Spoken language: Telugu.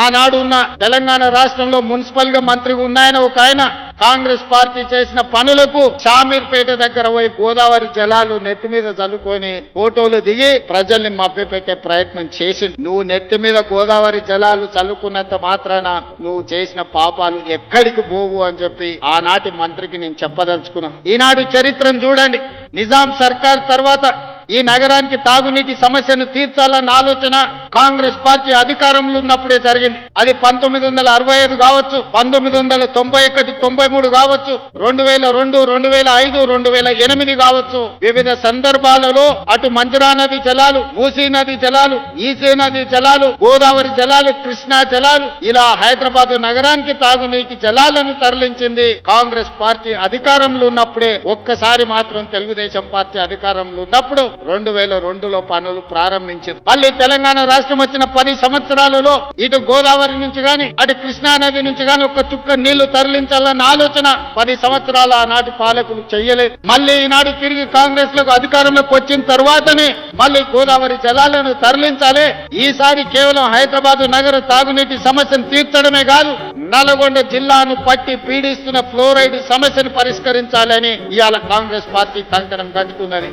ఆనాడు ఉన్న తెలంగాణ రాష్ట్రంలో మున్సిపల్గా మంత్రి ఉన్నాయని ఒక ఆయన కాంగ్రెస్ పార్టీ చేసిన పనులకు షామీర్పేట దగ్గర పోయి గోదావరి జలాలు నెత్తి మీద చల్లుకొని ఫోటోలు దిగి ప్రజల్ని మభ్యపెట్టే ప్రయత్నం చేసి నువ్వు నెత్తి మీద గోదావరి జలాలు చల్లుకున్నంత మాత్రాన నువ్వు చేసిన పాపాలు ఎక్కడికి పోవు అని చెప్పి ఆనాటి మంత్రికి నేను చెప్పదలుచుకున్నా. ఈనాడు చరిత్రను చూడండి. నిజాం సర్కార్ తర్వాత ఈ నగరానికి తాగునీటి సమస్యను తీర్చాలన్న ఆలోచన కాంగ్రెస్ పార్టీ అధికారంలో ఉన్నప్పుడే జరిగింది. అది పంతొమ్మిది వందల అరవై ఐదు కావచ్చు పంతొమ్మిది వందల తొంభై ఒకటి తొంభై మూడు కావచ్చు రెండు వేల రెండు రెండు వేల ఐదు రెండు వేల ఎనిమిది కావచ్చు. వివిధ సందర్భాలలో అటు మంజురా నది జలాలు మూసీ నది జలాలు ఈసీ నది జలాలు గోదావరి జలాలు కృష్ణా జలాలు ఇలా హైదరాబాద్ నగరానికి తాగునీటి జలాలను తరలించింది కాంగ్రెస్ పార్టీ అధికారంలో ఉన్నప్పుడే. ఒక్కసారి మాత్రం తెలుగుదేశం పార్టీ అధికారంలో ఉన్నప్పుడు రెండు వేల రెండులో పనులు ప్రారంభించింది. మళ్ళీ తెలంగాణ రాష్ట్రం వచ్చిన పది సంవత్సరాలలో ఇటు గోదావరి నుంచి గాని అటు కృష్ణా నది నుంచి గాని ఒక చుక్క నీళ్ళు తరలించాలన్న ఆలోచన పది సంవత్సరాలు ఆనాటి పాలకులు చేయలేదు. మళ్ళీ ఈనాడు తిరిగి కాంగ్రెస్లకు అధికారంలోకి వచ్చిన తర్వాతనే మళ్ళీ గోదావరి జలాలను తరలించాలి. ఈసారి కేవలం హైదరాబాద్ నగర తాగునీటి సమస్యను తీర్చడమే కాదు నల్గొండ జిల్లాను పట్టి పీడిస్తున్న ఫ్లోరైడ్ సమస్యను పరిష్కరించాలని ఇవాళ కాంగ్రెస్ పార్టీ కంకణం కట్టుకున్నది